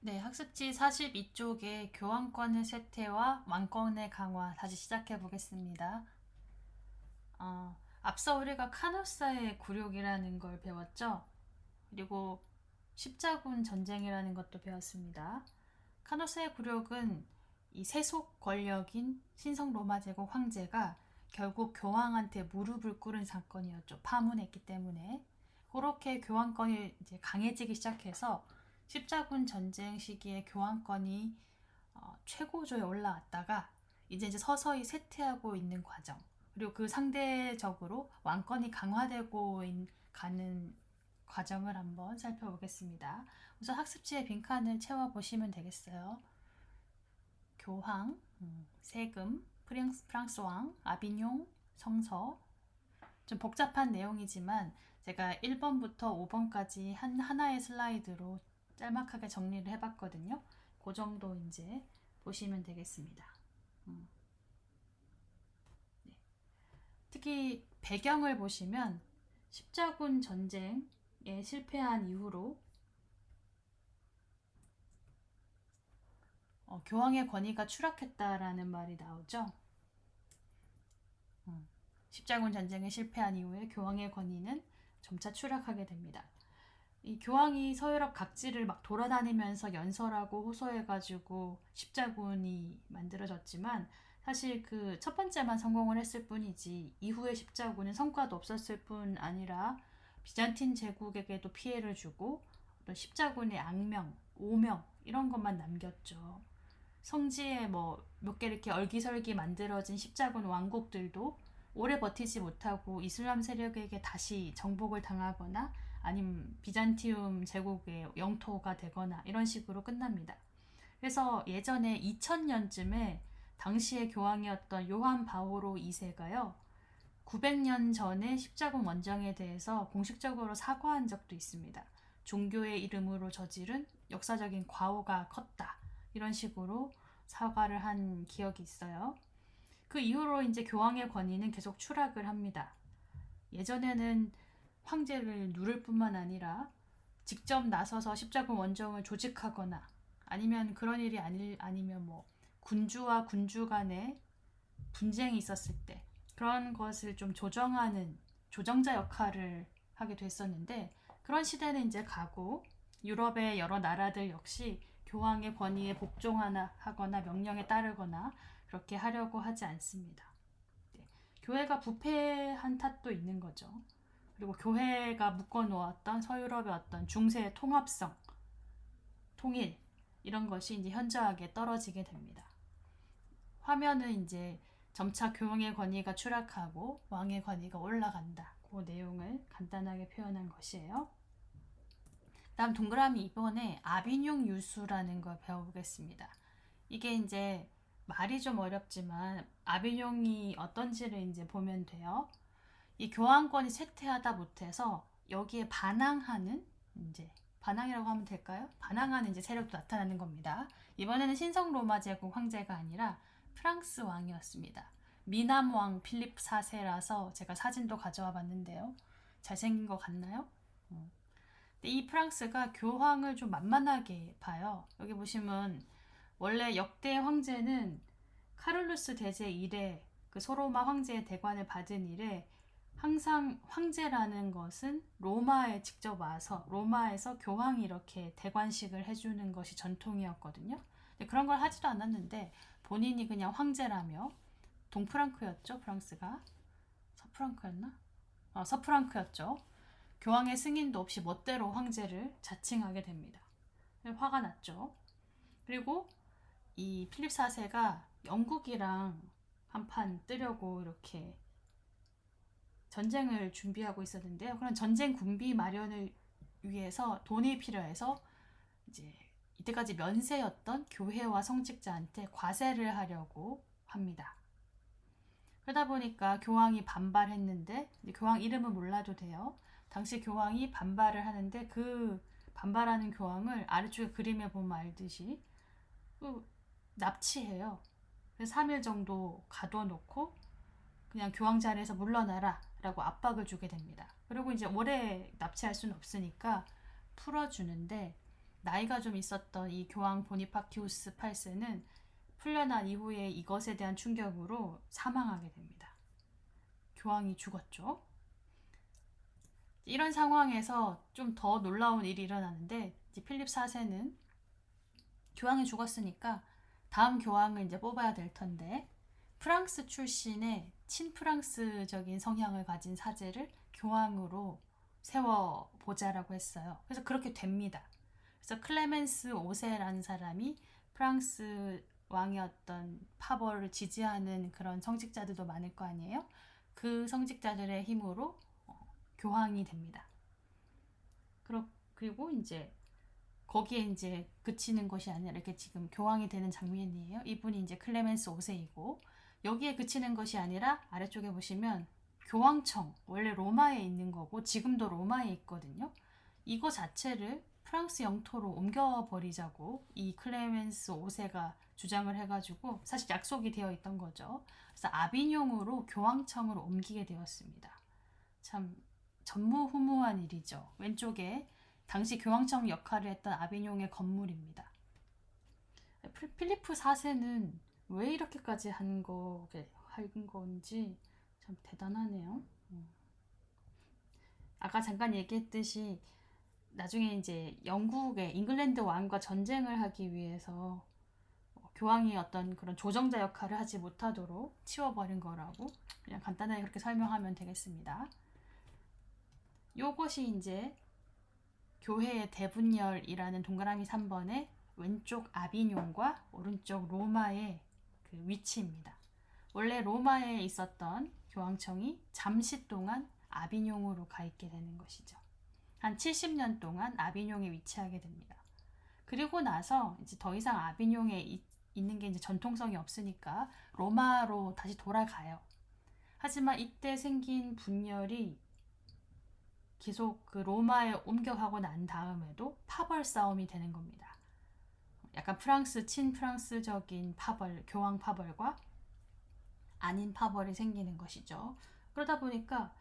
네, 학습지 42쪽의 교환권의 쇠퇴와 완권의 강화 다시 시작해 보겠습니다. 어, 앞서 우리가 카노사의 굴욕이라는 걸 배웠죠? 그리고 십자군 전쟁이라는 것도 배웠습니다. 카노사의 굴욕은 이 세속 권력인 신성 로마 제국 황제가 결국 교황한테 무릎을 꿇은 사건이었죠. 파문했기 때문에. 그렇게 교황권이 이제 강해지기 시작해서 십자군 전쟁 시기에 교환권이 어, 최고조에 올라왔다가 이제 이제 서서히 쇠퇴하고 있는 과정 그리고 그 상대적으로 왕권이 강화되고 인- 가는 과정을 한번 살펴보겠습니다. 우선 학습지에 빈칸을 채워 보시면 되겠어요. 교황, 음, 세금, 프랑스, 프랑스 왕, 아비뇽, 성서 좀 복잡한 내용이지만 제가 1번부터 5번까지 한 하나의 슬라이드로 짤막하게 정리를 해봤거든요. 그 정도 이제 보시면 되겠습니다. 음. 네. 특히 배경을 보시면 십자군 전쟁에 실패한 이후로 어, 교황의 권위가 추락했다라는 말이 나오죠. 음. 십자군 전쟁에 실패한 이후에 교황의 권위는 점차 추락하게 됩니다. 이 교황이 서유럽 각지를 막 돌아다니면서 연설하고 호소해가지고 십자군이 만들어졌지만 사실 그 첫 번째만 성공을 했을 뿐이지 이후의 십자군은 성과도 없었을 뿐 아니라 비잔틴 제국에게도 피해를 주고 또 십자군의 악명, 오명 이런 것만 남겼죠. 성지에 뭐 몇 개 이렇게 얼기설기 만들어진 십자군 왕국들도 오래 버티지 못하고 이슬람 세력에게 다시 정복을 당하거나 아니면 비잔티움 제국의 영토가 되거나 이런 식으로 끝납니다. 그래서 예전에 2000년쯤에 당시의 교황이었던 요한 바오로 2세가요. 900년 전에 십자군 원정에 대해서 공식적으로 사과한 적도 있습니다. 종교의 이름으로 저지른 역사적인 과오가 컸다. 이런 식으로 사과를 한 기억이 있어요. 그 이후로 이제 교황의 권위는 계속 추락을 합니다. 예전에는 황제를 누를 뿐만 아니라 직접 나서서 십자군 원정을 조직하거나 아니면 그런 일이 아니, 아니면 뭐 군주와 군주 간에 분쟁이 있었을 때 그런 것을 좀 조정하는 조정자 역할을 하게 됐었는데 그런 시대는 이제 가고 유럽의 여러 나라들 역시 교황의 권위에 복종하나 하거나 명령에 따르거나 그렇게 하려고 하지 않습니다. 네. 교회가 부패한 탓도 있는 거죠. 그리고 교회가 묶어놓았던 서유럽의 어떤 중세의 통합성, 통일 이런 것이 이제 현저하게 떨어지게 됩니다. 화면은 이제 점차 교황의 권위가 추락하고 왕의 권위가 올라간다. 그 내용을 간단하게 표현한 것이에요. 다음 동그라미 이번에 아비뇽 유수라는 걸 배워보겠습니다. 이게 이제 말이 좀 어렵지만 아비뇽이 어떤지를 이제 보면 돼요. 이 교환권이 쇠퇴하다 못해서 여기에 반항하는 이제 반항이라고 하면 될까요? 반항하는 이제 세력도 나타나는 겁니다. 이번에는 신성 로마 제국 황제가 아니라 프랑스 왕이었습니다. 미남 왕 필립 4세라서 제가 사진도 가져와 봤는데요. 잘생긴 것 같나요? 음. 근데 이 프랑스가 교황을 좀 만만하게 봐요. 여기 보시면 원래 역대 황제는 카를루스 대제 이래 그 소로마 황제의 대관을 받은 이래 항상 황제라는 것은 로마에 직접 와서 로마에서 교황이 이렇게 대관식을 해주는 것이 전통이었거든요. 그런 걸 하지도 않았는데 본인이 그냥 황제라며 동프랑크였죠 프랑스가 서프랑크였나? 어, 서프랑크였죠. 교황의 승인도 없이 멋대로 황제를 자칭하게 됩니다. 화가 났죠. 그리고 이 필립 4세가 영국이랑 한판 뜨려고 이렇게 전쟁을 준비하고 있었는데요. 그런 전쟁 군비 마련을 위해서 돈이 필요해서 이제 이때까지 면세였던 교회와 성직자한테 과세를 하려고 합니다. 그러다 보니까 교황이 반발했는데 교황 이름은 몰라도 돼요. 당시 교황이 반발을 하는데 그 반발하는 교황을 아래쪽에 그림에 보면 알듯이 그 납치해요. 그래서 3일 정도 가둬놓고 그냥 교황 자리에서 물러나라 라고 압박을 주게 됩니다. 그리고 이제 오래 납치할 수는 없으니까 풀어주는데 나이가 좀 있었던 이 교황 보니파키우스 8세는 풀려난 이후에 이것에 대한 충격으로 사망하게 됩니다. 교황이 죽었죠. 이런 상황에서 좀 더 놀라운 일이 일어나는데 필립 4세는 교황이 죽었으니까 다음 교황을 이제 뽑아야 될 텐데 프랑스 출신의 친프랑스적인 성향을 가진 사제를 교황으로 세워 보자라고 했어요. 그래서 그렇게 됩니다. 그래서 클레멘스 5세라는 사람이 프랑스 왕이었던 파벌을 지지하는 그런 성직자들도 많을 거 아니에요. 그 성직자들의 힘으로 어, 교황이 됩니다. 그리고 이제 거기에 이제 그치는 것이 아니라 이렇게 지금 교황이 되는 장면이에요. 이분이 이제 클레멘스 5세이고 여기에 그치는 것이 아니라 아래쪽에 보시면 교황청 원래 로마에 있는 거고 지금도 로마에 있거든요. 이거 자체를 프랑스 영토로 옮겨버리자고 이 클레멘스 5세가 주장을 해가지고 사실 약속이 되어 있던 거죠. 그래서 아비뇽으로 교황청으로 옮기게 되었습니다. 참 전무후무한 일이죠. 왼쪽에 당시 교황청 역할을 했던 아비뇽의 건물입니다. 필리프 4세는 왜 이렇게까지 한 거게 한 건지 참 대단하네요. 음. 아까 잠깐 얘기했듯이 나중에 이제 영국의 잉글랜드 왕과 전쟁을 하기 위해서 교황이 어떤 그런 조정자 역할을 하지 못하도록 치워버린 거라고 그냥 간단하게 그렇게 설명하면 되겠습니다. 요것이 이제 교회의 대분열이라는 동그라미 3번의 왼쪽 아비뇽과 오른쪽 로마의 그 위치입니다. 원래 로마에 있었던 교황청이 잠시 동안 아비뇽으로 가 있게 되는 것이죠. 한 70년 동안 아비뇽에 위치하게 됩니다. 그리고 나서 이제 더 이상 아비뇽에 이, 있는 게 이제 전통성이 없으니까 로마로 다시 돌아가요. 하지만 이때 생긴 분열이 계속 그 로마에 옮겨가고 난 다음에도 파벌 싸움이 되는 겁니다. 약간 프랑스 친프랑스적인 파벌, 교황 파벌과 아닌 파벌이 생기는 것이죠. 그러다 보니까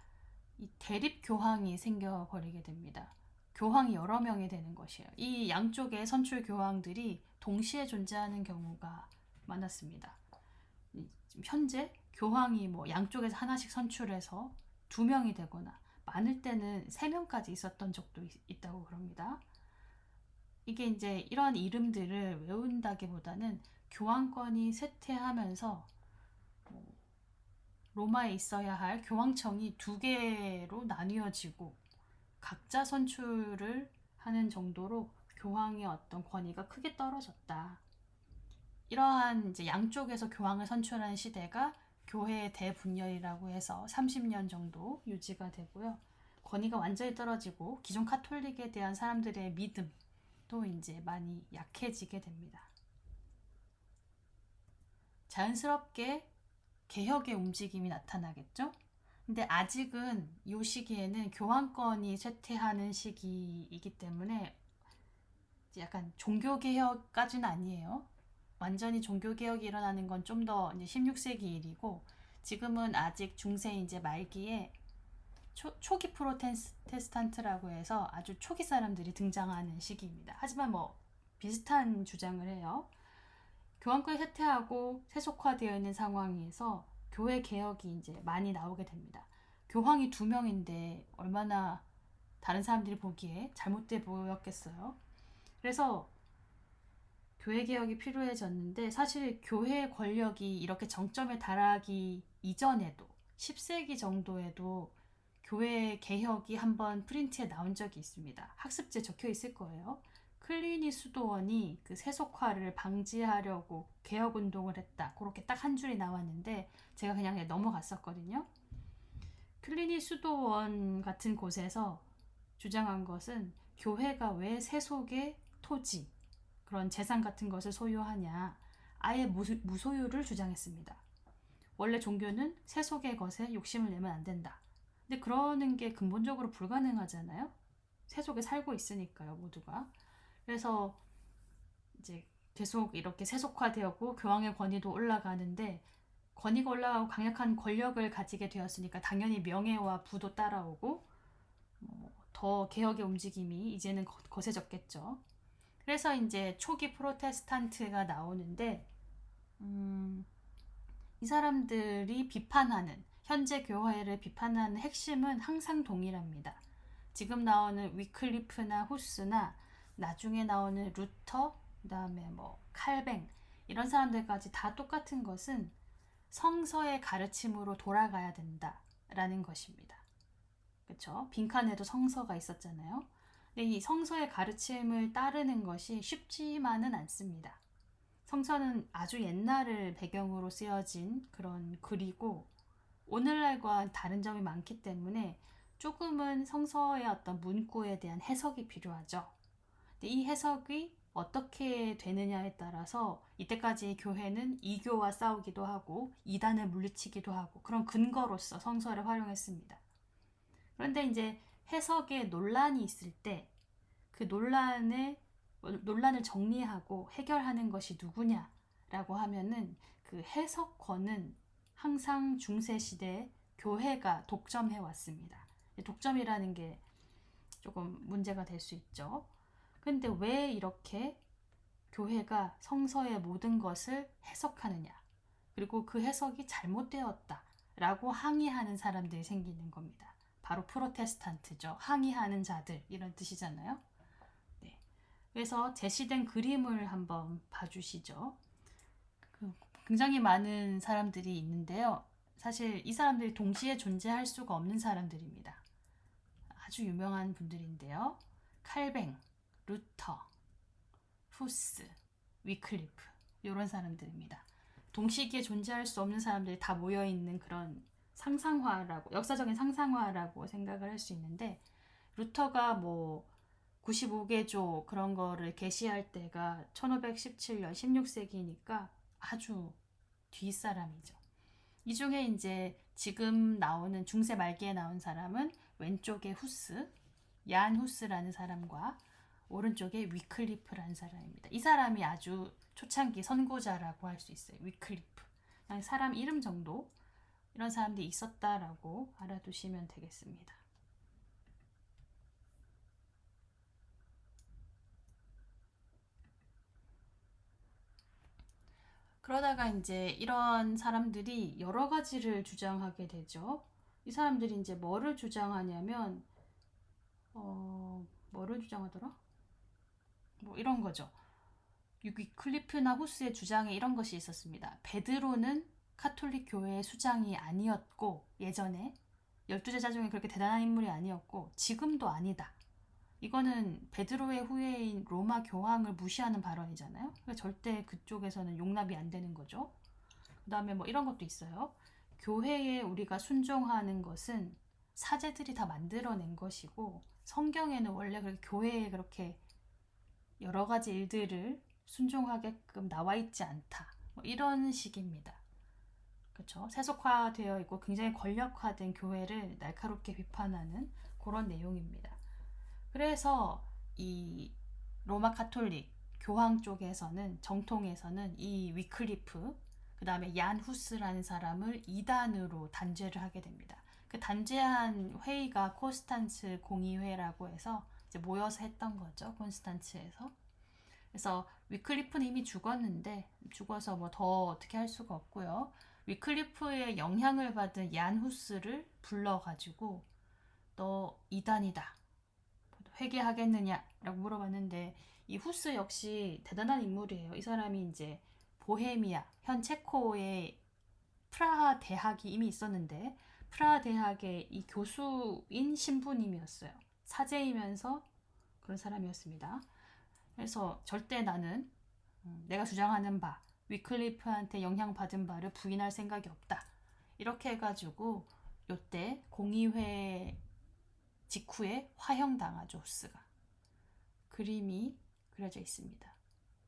이 대립 교황이 생겨 버리게 됩니다. 교황이 여러 명이 되는 것이에요. 이 양쪽의 선출 교황들이 동시에 존재하는 경우가 많았습니다. 현재 교황이 뭐 양쪽에서 하나씩 선출해서 두 명이 되거나 많을 때는 세 명까지 있었던 적도 있, 다고 그럽니다. 이게 이제 이런 이름들을 외운다기보다는 교황권이 쇠퇴하면서 로마에 있어야 할 교황청이 두 개로 나뉘어지고 각자 선출을 하는 정도로 교황의 어떤 권위가 크게 떨어졌다. 이러한 이제 양쪽에서 교황을 선출하는 시대가 교회의 대분열이라고 해서 30년 정도 유지가 되고요. 권위가 완전히 떨어지고 기존 카톨릭에 대한 사람들의 믿음 도 이제 많이 약해지게 됩니다. 자연스럽게 개혁의 움직임이 나타나겠죠? 근데 아직은 이 시기에는 교황권이 쇠퇴하는 시기이기 때문에 약간 종교개혁까지는 아니에요. 완전히 종교개혁이 일어나는 건 좀 더 16세기 일이고 지금은 아직 중세 이제 말기에 초, 초기 프로테스탄트라고 해서 아주 초기 사람들이 등장하는 시기입니다. 하지만 뭐 비슷한 주장을 해요. 교황권이 쇠퇴하고 세속화되어 있는 상황에서 교회 개혁이 이제 많이 나오게 됩니다. 교황이 두 명인데 얼마나 다른 사람들이 보기에 잘못돼 보였겠어요. 그래서 교회 개혁이 필요해졌는데 사실 교회 권력이 이렇게 정점에 달하기 이전에도 10세기 정도에도 교회 개혁이 한번 프린트에 나온 적이 있습니다. 학습지에 적혀 있을 거예요. 클리니 수도원이 그 세속화를 방지하려고 개혁 운동을 했다. 그렇게 딱 한 줄이 나왔는데 제가 그냥 넘어갔었거든요. 클리니 수도원 같은 곳에서 주장한 것은 교회가 왜 세속의 토지, 그런 재산 같은 것을 소유하냐. 아예 무소유를 주장했습니다. 원래 종교는 세속의 것에 욕심을 내면 안 된다. 근데 그러는 게 근본적으로 불가능하잖아요. 세 속에 살고 있으니까요, 모두가. 그래서 이제 계속 이렇게 세속화되었고 교황의 권위도 올라가는데 권위가 올라가고 강력한 권력을 가지게 되었으니까 당연히 명예와 부도 따라오고 뭐더 개혁의 움직임이 이제는 거세졌겠죠. 그래서 이제 초기 프로테스탄트가 나오는데 음, 이 사람들이 비판하는 현재 교회를 비판하는 핵심은 항상 동일합니다. 지금 나오는 위클리프나 후스나 나중에 나오는 루터, 그다음에 뭐 칼뱅 이런 사람들까지 다 똑같은 것은 성서의 가르침으로 돌아가야 된다라는 것입니다. 그렇죠? 빈칸에도 성서가 있었잖아요. 근데 이 성서의 가르침을 따르는 것이 쉽지만은 않습니다. 성서는 아주 옛날을 배경으로 쓰여진 그런 글이고 오늘날과 다른 점이 많기 때문에 조금은 성서의 어떤 문구에 대한 해석이 필요하죠. 근데 이 해석이 어떻게 되느냐에 따라서 이때까지 교회는 이교와 싸우기도 하고 이단을 물리치기도 하고 그런 근거로서 성서를 활용했습니다. 그런데 이제 해석에 논란이 있을 때 그 논란에 논란을 정리하고 해결하는 것이 누구냐라고 하면은 그 해석권은 항상 중세 시대 교회가 독점해 왔습니다. 독점이라는 게 조금 문제가 될 수 있죠. 근데 왜 이렇게 교회가 성서의 모든 것을 해석하느냐? 그리고 그 해석이 잘못되었다 라고 항의하는 사람들이 생기는 겁니다. 바로 프로테스탄트죠. 항의하는 자들 이런 뜻이잖아요. 네. 그래서 제시된 그림을 한번 봐주시죠. 그 굉장히 많은 사람들이 있는데요. 사실 이 사람들이 동시에 존재할 수가 없는 사람들입니다. 아주 유명한 분들인데요. 칼뱅, 루터, 후스, 위클리프 이런 사람들입니다. 동시기에 존재할 수 없는 사람들이 다 모여 있는 그런 상상화라고 역사적인 상상화라고 생각을 할 수 있는데 루터가 뭐 95개조 그런 거를 게시할 때가 1517년 16세기니까 아주 뒷사람이죠. 이 중에 이제 지금 나오는 중세 말기에 나온 사람은 왼쪽에 후스, 얀 후스라는 사람과 오른쪽에 위클리프라는 사람입니다. 이 사람이 아주 초창기 선구자라고 할 수 있어요. 위클리프. 사람 이름 정도 이런 사람들이 있었다라고 알아두시면 되겠습니다. 그러다가 이제 이런 사람들이 여러 가지를 주장하게 되죠. 이 사람들이 이제 뭐를 주장하냐면, 어, 뭐를 주장하더라? 뭐 이런 거죠. 유기 클리프나 후스의 주장에 이런 것이 있었습니다. 베드로는 카톨릭 교회의 수장이 아니었고 예전에 열두 제자 중에 그렇게 대단한 인물이 아니었고 지금도 아니다. 이거는 베드로의 후예인 로마 교황을 무시하는 발언이잖아요. 그러니까 절대 그쪽에서는 용납이 안 되는 거죠. 그 다음에 뭐 이런 것도 있어요. 교회에 우리가 순종하는 것은 사제들이 다 만들어낸 것이고 성경에는 원래 그렇게 교회에 그렇게 여러 가지 일들을 순종하게끔 나와 있지 않다. 뭐 이런 식입니다. 그렇죠? 세속화되어 있고 굉장히 권력화된 교회를 날카롭게 비판하는 그런 내용입니다. 그래서 이 로마 카톨릭 교황 쪽에서는 정통에서는 이 위클리프 그 다음에 얀 후스라는 사람을 이단으로 단죄를 하게 됩니다. 그 단죄한 회의가 코스탄츠 공의회라고 해서 이제 모여서 했던 거죠. 콘스탄츠에서. 그래서 위클리프는 이미 죽었는데 죽어서 뭐 더 어떻게 할 수가 없고요. 위클리프의 영향을 받은 얀 후스를 불러가지고 너 이단이다. 회개하겠느냐라고 물어봤는데 이 후스 역시 대단한 인물이에요. 이 사람이 이제 보헤미아 현 체코의 프라하 대학이 이미 있었는데 프라하 대학의 이 교수인 신부님이었어요. 사제이면서 그런 사람이었습니다. 그래서 절대 나는 음, 내가 주장하는 바 위클리프한테 영향받은 바를 부인할 생각이 없다. 이렇게 해가지고 요때 공의회 직후에 화형당하죠 후스가 그림이 그려져 있습니다.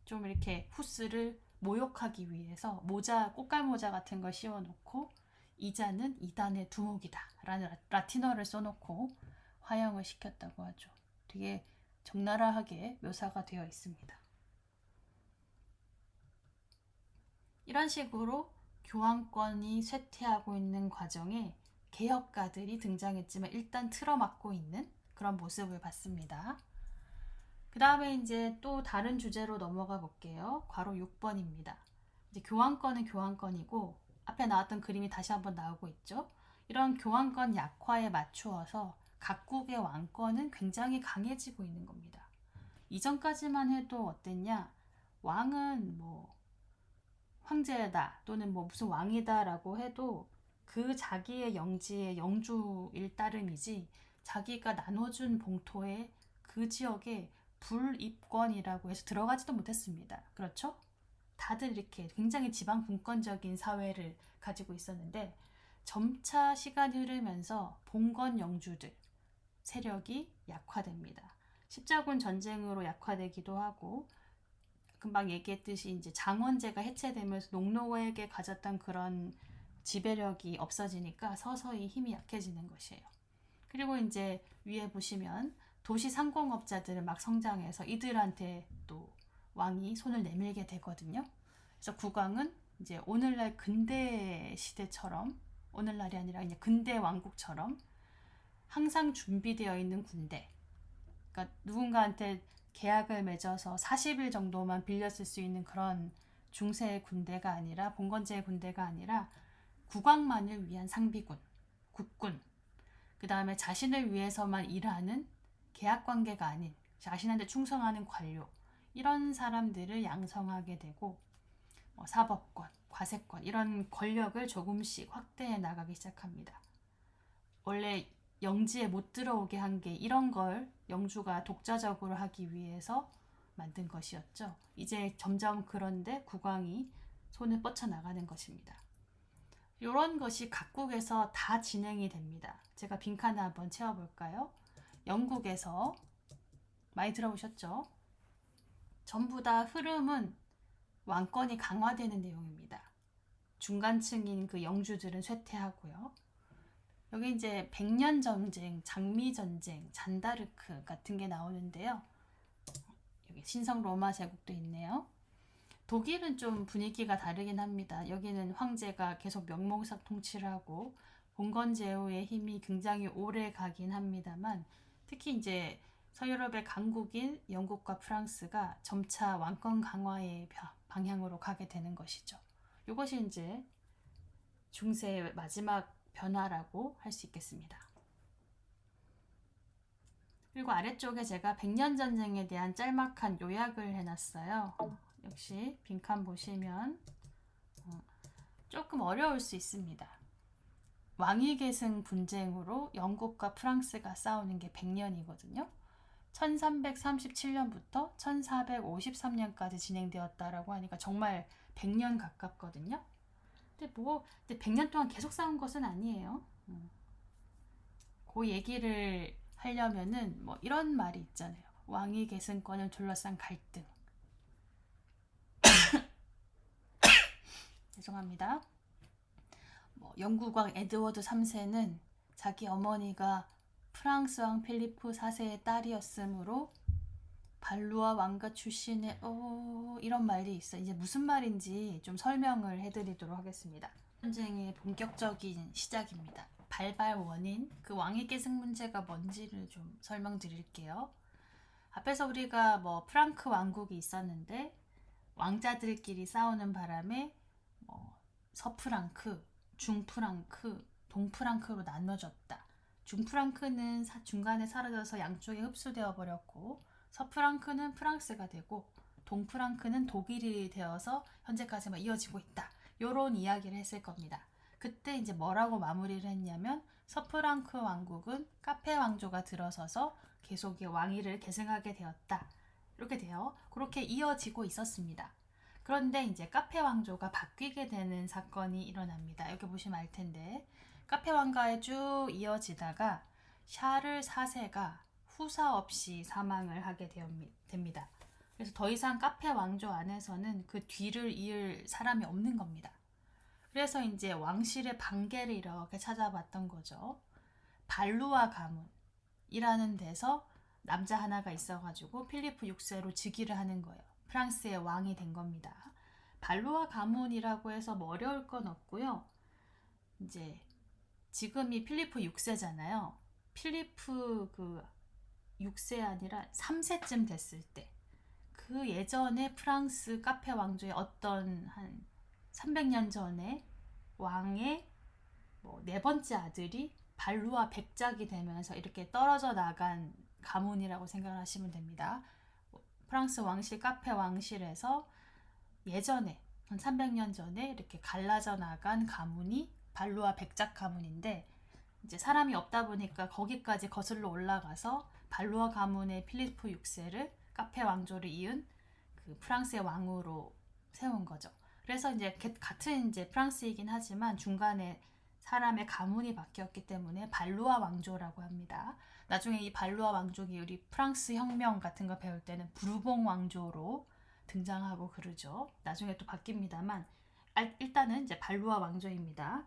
좀 이렇게 후스를 모욕하기 위해서 모자 꽃갈 모자 같은 걸 씌워놓고 이자는 이단의 두목이다 라는 라틴어를 써놓고 화형을 시켰다고 하죠. 되게 적나라하게 묘사가 되어 있습니다. 이런 식으로 교황권이 쇠퇴하고 있는 과정에 개혁가들이 등장했지만 일단 틀어막고 있는 그런 모습을 봤습니다. 그 다음에 이제 또 다른 주제로 넘어가 볼게요. 괄호 6번입니다. 이제 교환권은 교환권이고 앞에 나왔던 그림이 다시 한번 나오고 있죠. 이런 교환권 약화에 맞추어서 각국의 왕권은 굉장히 강해지고 있는 겁니다. 이전까지만 해도 어땠냐? 왕은 뭐 황제다 또는 뭐 무슨 왕이다라고 해도 그 자기의 영지의 영주일 따름이지 자기가 나눠준 봉토에 그 지역에 불입권이라고 해서 들어가지도 못했습니다. 그렇죠? 다들 이렇게 굉장히 지방 분권적인 사회를 가지고 있었는데 점차 시간이 흐르면서 봉건 영주들 세력이 약화됩니다. 십자군 전쟁으로 약화되기도 하고 금방 얘기했듯이 이제 장원제가 해체되면서 농노에게 가졌던 그런 지배력이 없어지니까 서서히 힘이 약해지는 것이에요. 그리고 이제 위에 보시면 도시 상공업자들은 막 성장해서 이들한테 또 왕이 손을 내밀게 되거든요. 그래서 국왕은 이제 오늘날 근대 시대처럼 오늘날이 아니라 이제 근대 왕국처럼 항상 준비되어 있는 군대. 그러니까 누군가한테 계약을 맺어서 40일 정도만 빌렸을 수 있는 그런 중세 군대가 아니라 봉건제의 군대가 아니라 국왕만을 위한 상비군, 국군. 그 다음에 자신을 위해서만 일하는 계약 관계가 아닌 자신한테 충성하는 관료. 이런 사람들을 양성하게 되고 뭐 사법권, 과세권 이런 권력을 조금씩 확대해 나가기 시작합니다. 원래 영지에 못 들어오게 한 게 이런 걸 영주가 독자적으로 하기 위해서 만든 것이었죠. 이제 점점 그런데 국왕이 손을 뻗쳐 나가는 것입니다. 이런 것이 각국에서 다 진행이 됩니다. 제가 빈칸을 한번 채워볼까요? 영국에서 많이 들어보셨죠? 전부 다 흐름은 왕권이 강화되는 내용입니다. 중간층인 그 영주들은 쇠퇴하고요. 여기 이제 백년 전쟁, 장미 전쟁, 잔다르크 같은 게 나오는데요. 여기 신성 로마 제국도 있네요. 독일은 좀 분위기가 다르긴 합니다. 여기는 황제가 계속 명목상 통치를 하고 봉건 제후의 힘이 굉장히 오래 가긴 합니다만 특히 이제 서유럽의 강국인 영국과 프랑스가 점차 왕권 강화의 방향으로 가게 되는 것이죠. 이것이 이제 중세의 마지막 변화라고 할 수 있겠습니다. 그리고 아래쪽에 제가 백년 전쟁에 대한 짤막한 요약을 해놨어요. 역시 빈칸 보시면 어, 조금 어려울 수 있습니다. 왕위 계승 분쟁으로 영국과 프랑스가 싸우는 게 100년이거든요. 1337년부터 1453년까지 진행되었다라고 하니까 정말 100년 가깝거든요. 근데 뭐 근데 100년 동안 계속 싸운 것은 아니에요. 음. 그 얘기를 하려면은 뭐 이런 말이 있잖아요. 왕위 계승권을 둘러싼 갈등. 죄송합니다. 뭐 영국 왕 에드워드 3세는 자기 어머니가 프랑스 왕 필리프 4세의 딸이었으므로 발루아 왕가 출신의 어 이런 말이 있어. 이제 무슨 말인지 좀 설명을 해드리도록 하겠습니다. 전쟁의 본격적인 시작입니다. 발발 원인, 그 왕위 계승 문제가 뭔지를 좀 설명드릴게요. 앞에서 우리가 뭐 프랑크 왕국이 있었는데 왕자들끼리 싸우는 바람에 뭐 서프랑크, 중프랑크, 동프랑크로 나눠졌다. 중프랑크는 중간에 사라져서 양쪽에 흡수되어 버렸고 서프랑크는 프랑스가 되고 동프랑크는 독일이 되어서 현재까지 막 이어지고 있다. 이런 이야기를 했을 겁니다. 그때 이제 뭐라고 마무리를 했냐면 서프랑크 왕국은 카페 왕조가 들어서서 계속 왕위를 계승하게 되었다. 이렇게 돼요. 그렇게 이어지고 있었습니다. 그런데 이제 카페 왕조가 바뀌게 되는 사건이 일어납니다. 여기 보시면 알 텐데 카페 왕가에 쭉 이어지다가 샤를 4세가 후사 없이 사망을 하게 됩니다. 그래서 더 이상 카페 왕조 안에서는 그 뒤를 이을 사람이 없는 겁니다. 그래서 이제 왕실의 반계를 이렇게 찾아봤던 거죠. 발루아 가문이라는 데서 남자 하나가 있어가지고 필리프 6세로 즉위를 하는 거예요. 프랑스의 왕이 된 겁니다. 발루아 가문이라고 해서 뭐 어려울 건 없고요. 이제 지금이 필리프 6세잖아요. 필리프 그 6세 아니라 3세쯤 됐을 때 그 예전에 프랑스 카페 왕조의 어떤 한 300년 전에 왕의 뭐 네 번째 아들이 발루아 백작이 되면서 이렇게 떨어져 나간 가문이라고 생각하시면 됩니다. 프랑스 왕실 카페 왕실에서 예전에 한 300년 전에 이렇게 갈라져 나간 가문이 발루아 백작 가문인데 이제 사람이 없다 보니까 거기까지 거슬러 올라가서 발루아 가문의 필리프 6세를 카페 왕조를 이은 그 프랑스의 왕으로 세운 거죠. 그래서 이제 게- 같은 이제 프랑스이긴 하지만 중간에 사람의 가문이 바뀌었기 때문에 발루아 왕조라고 합니다. 나중에 이 발루아 왕족이 우리 프랑스 혁명 같은 거 배울 때는 부르봉 왕조로 등장하고 그러죠. 나중에 또 바뀝니다만 알- 일단은 이제 발루아 왕조입니다.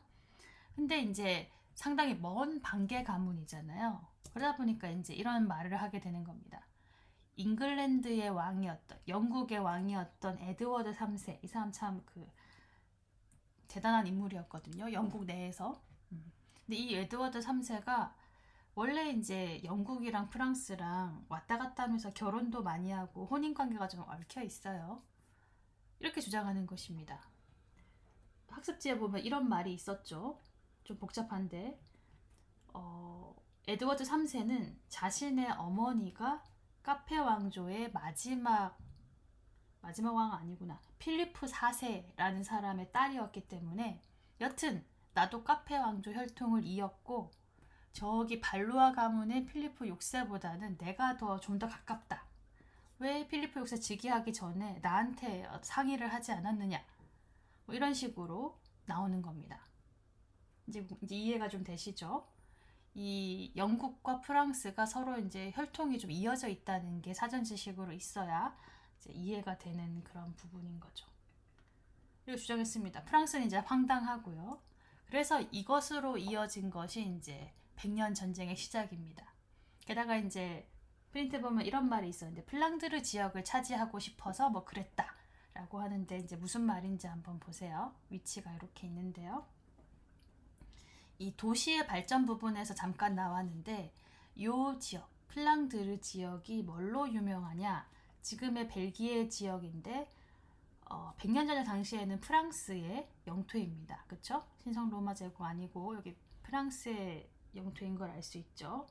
근데 이제 상당히 먼 반개 가문이잖아요. 그러다 보니까 이제 이런 말을 하게 되는 겁니다. 잉글랜드의 왕이었던 영국의 왕이었던 에드워드 3세 이 사람 참 그 대단한 인물이었거든요. 영국 내에서. 음. 근데 이 에드워드 3세가 원래 이제 영국이랑 프랑스랑 왔다 갔다 하면서 결혼도 많이 하고 혼인 관계가 좀 얽혀 있어요. 이렇게 주장하는 것입니다. 학습지에 보면 이런 말이 있었죠. 좀 복잡한데 어, 에드워드 3세는 자신의 어머니가 카페 왕조의 마지막 마지막 왕 아니구나 필리프 4세라는 사람의 딸이었기 때문에 여튼 나도 카페 왕조 혈통을 이었고 저기 발루아 가문의 필리프 6세보다는 내가 더 좀 더 가깝다. 왜 필리프 6세 즉위하기 전에 나한테 상의를 하지 않았느냐? 뭐 이런 식으로 나오는 겁니다. 이제, 이제 이해가 좀 되시죠? 이 영국과 프랑스가 서로 이제 혈통이 좀 이어져 있다는 게 사전 지식으로 있어야 이제 이해가 되는 그런 부분인 거죠. 그리고 주장했습니다. 프랑스는 이제 황당하고요. 그래서 이것으로 이어진 것이 이제 백년 전쟁의 시작입니다. 게다가 이제 프린트 보면 이런 말이 있었는데 플랑드르 지역을 차지하고 싶어서 뭐 그랬다 라고 하는데 이제 무슨 말인지 한번 보세요. 위치가 이렇게 있는데요. 이 도시의 발전 부분에서 잠깐 나왔는데 요 지역 플랑드르 지역이 뭘로 유명하냐? 지금의 벨기에 지역인데 어, 100년 전의 당시에는 프랑스의 영토입니다. 그쵸? 신성 로마 제국 아니고 여기 프랑스의 영토인 걸 알 수 있죠.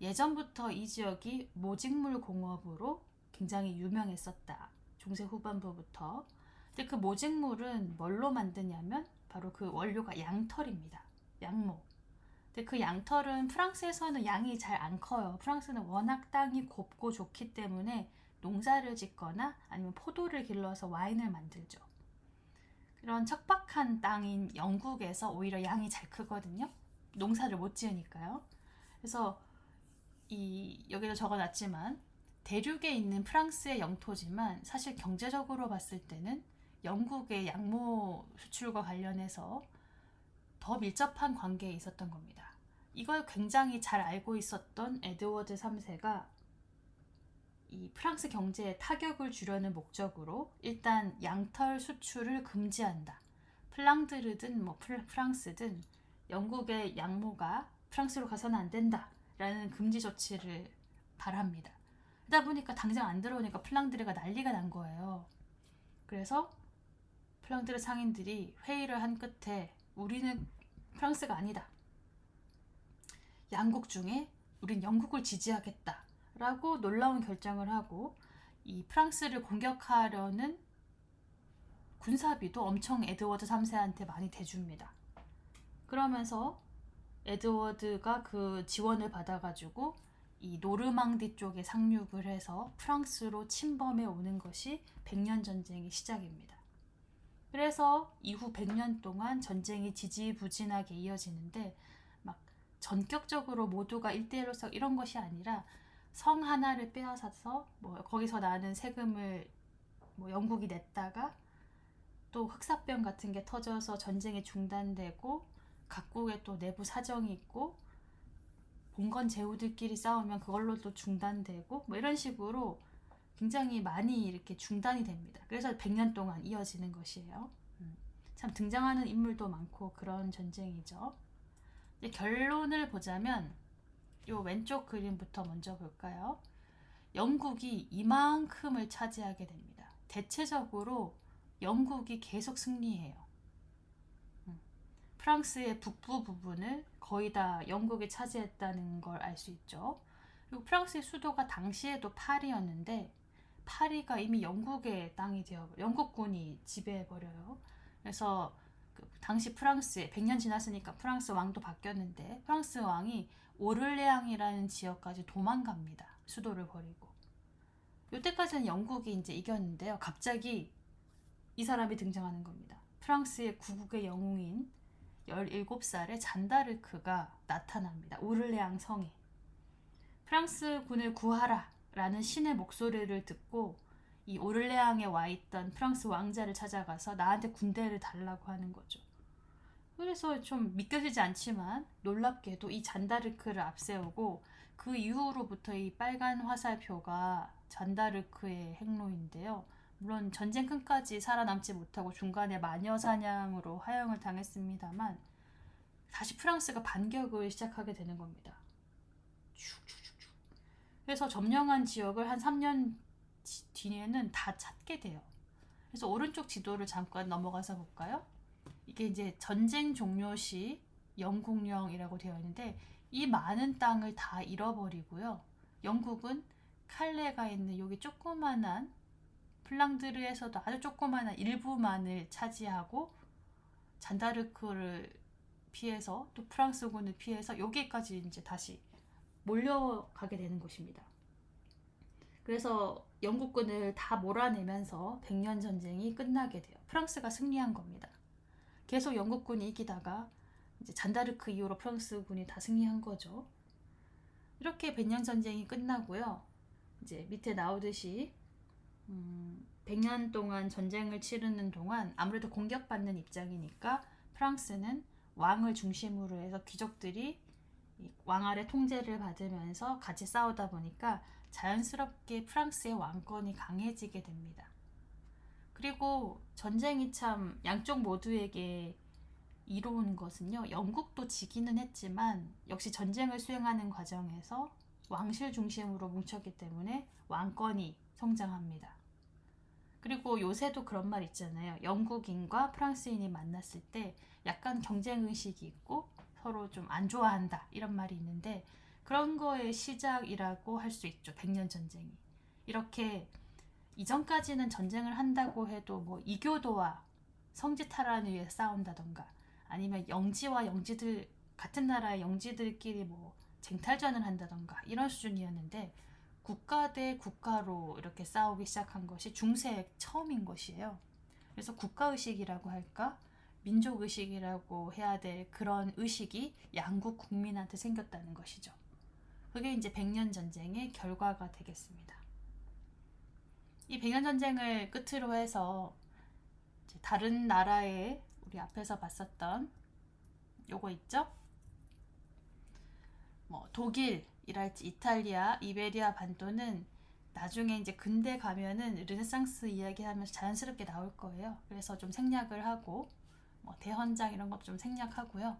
예전부터 이 지역이 모직물 공업으로 굉장히 유명했었다. 중세 후반부부터. 근데 그 모직물은 뭘로 만드냐면 바로 그 원료가 양털입니다. 양모. 근데 그 양털은 프랑스에서는 양이 잘 안 커요. 프랑스는 워낙 땅이 곱고 좋기 때문에 농사를 짓거나 아니면 포도를 길러서 와인을 만들죠. 그런 척박한 땅인 영국에서 오히려 양이 잘 크거든요. 농사를 못 지으니까요. 그래서 이 여기도 적어놨지만 대륙에 있는 프랑스의 영토지만 사실 경제적으로 봤을 때는 영국의 양모 수출과 관련해서 더 밀접한 관계에 있었던 겁니다. 이걸 굉장히 잘 알고 있었던 에드워드 3세가 이 프랑스 경제에 타격을 주려는 목적으로 일단 양털 수출을 금지한다. 플랑드르든 뭐 프랑스든 영국의 양모가 프랑스로 가서는 안 된다라는 금지 조치를 발합니다. 그러다 보니까 당장 안 들어오니까 플랑드르가 난리가 난 거예요. 그래서 플랑드르 상인들이 회의를 한 끝에 우리는 프랑스가 아니다. 양국 중에 우린 영국을 지지하겠다. 라고 놀라운 결정을 하고 이 프랑스를 공격하려는 군사비도 엄청 에드워드 3세한테 많이 대줍니다. 그러면서 에드워드가 그 지원을 받아가지고 이 노르망디 쪽에 상륙을 해서 프랑스로 침범해 오는 것이 백년 전쟁의 시작입니다. 그래서 이후 100년 동안 전쟁이 지지부진하게 이어지는데 막 전격적으로 모두가 1대1로서 이런 것이 아니라 성 하나를 빼앗아서 뭐 거기서 나는 세금을 뭐 영국이 냈다가 또 흑사병 같은 게 터져서 전쟁이 중단되고 각국의 또 내부 사정이 있고 봉건 제후들끼리 싸우면 그걸로 또 중단되고 뭐 이런 식으로 굉장히 많이 이렇게 중단이 됩니다. 그래서 100년 동안 이어지는 것이에요. 음, 참 등장하는 인물도 많고 그런 전쟁이죠. 이제 결론을 보자면 요 왼쪽 그림부터 먼저 볼까요? 영국이 이만큼을 차지하게 됩니다. 대체적으로 영국이 계속 승리해요. 음. 프랑스의 북부 부분을 거의 다 영국이 차지했다는 걸 알 수 있죠. 그리고 프랑스의 수도가 당시에도 파리였는데 파리가 이미 영국의 땅이 되어 영국군이 지배해 버려요. 그래서 그 당시 프랑스에 100년 지났으니까 프랑스 왕도 바뀌었는데 프랑스 왕이 오를레앙이라는 지역까지 도망갑니다. 수도를 버리고. 이때까지는 영국이 이제 이겼는데요. 갑자기 이 사람이 등장하는 겁니다. 프랑스의 구국의 영웅인 17살의 잔다르크가 나타납니다. 오를레앙 성에. 프랑스 군을 구하라 라는 신의 목소리를 듣고 이 오를레앙에 와 있던 프랑스 왕자를 찾아가서 나한테 군대를 달라고 하는 거죠. 그래서 좀 믿겨지지 않지만 놀랍게도 이 잔다르크를 앞세우고 그 이후로부터 이 빨간 화살표가 잔다르크의 행로인데요. 물론 전쟁 끝까지 살아남지 못하고 중간에 마녀 사냥으로 하형을 당했습니다만 다시 프랑스가 반격을 시작하게 되는 겁니다. 그래서 점령한 지역을 한 3년 지- 뒤에는 다 찾게 돼요. 그래서 오른쪽 지도를 잠깐 넘어가서 볼까요? 이게 이제 전쟁 종료 시 영국령이라고 되어 있는데 이 많은 땅을 다 잃어버리고요. 영국은 칼레가 있는 여기 조그만한 플랑드르에서도 아주 조그만한 일부만을 차지하고 잔다르크를 피해서 또 프랑스군을 피해서 여기까지 이제 다시 몰려가게 되는 것입니다. 그래서 영국군을 다 몰아내면서 백년 전쟁이 끝나게 돼요. 프랑스가 승리한 겁니다. 계속 영국군이 이기다가 이제 잔다르크 이후로 프랑스군이 다 승리한 거죠. 이렇게 백년 전쟁이 끝나고요. 이제 밑에 나오듯이 음, 100년 동안 전쟁을 치르는 동안 아무래도 공격받는 입장이니까 프랑스는 왕을 중심으로 해서 귀족들이 이왕 아래 통제를 받으면서 같이 싸우다 보니까 자연스럽게 프랑스의 왕권이 강해지게 됩니다. 그리고 전쟁이 참 양쪽 모두에게 이로운 것은요. 영국도 지기는 했지만 역시 전쟁을 수행하는 과정에서 왕실 중심으로 뭉쳤기 때문에 왕권이 성장합니다. 그리고 요새도 그런 말 있잖아요. 영국인과 프랑스인이 만났을 때 약간 경쟁 의식이 있고 서로 좀 안 좋아한다 이런 말이 있는데 그런 거의 시작이라고 할 수 있죠. 백년 전쟁이. 이렇게 이전까지는 전쟁을 한다고 해도 뭐 이교도와 성지 탈환을 위해 싸운다던가 아니면 영지와 영지들 같은 나라의 영지들끼리 뭐 쟁탈전을 한다던가 이런 수준이었는데 국가 대 국가로 이렇게 싸우기 시작한 것이 중세 처음인 것이에요. 그래서 국가 의식이라고 할까? 민족 의식이라고 해야 될 그런 의식이 양국 국민한테 생겼다는 것이죠. 그게 이제 백년 전쟁의 결과가 되겠습니다. 이 백년 전쟁을 끝으로 해서 다른 나라의 우리 앞에서 봤었던 요거 있죠? 뭐 독일 이랄지 이탈리아, 이베리아 반도는 나중에 이제 근대 가면은 르네상스 이야기하면서 자연스럽게 나올 거예요. 그래서 좀 생략을 하고 뭐 대헌장 이런 것좀 생략하고요.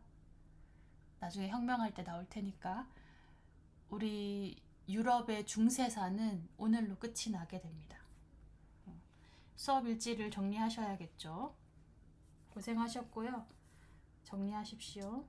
나중에 혁명할 때 나올 테니까 우리 유럽의 중세사는 오늘로 끝이 나게 됩니다. 어, 수업 일지를 정리하셔야겠죠. 고생하셨고요. 정리하십시오.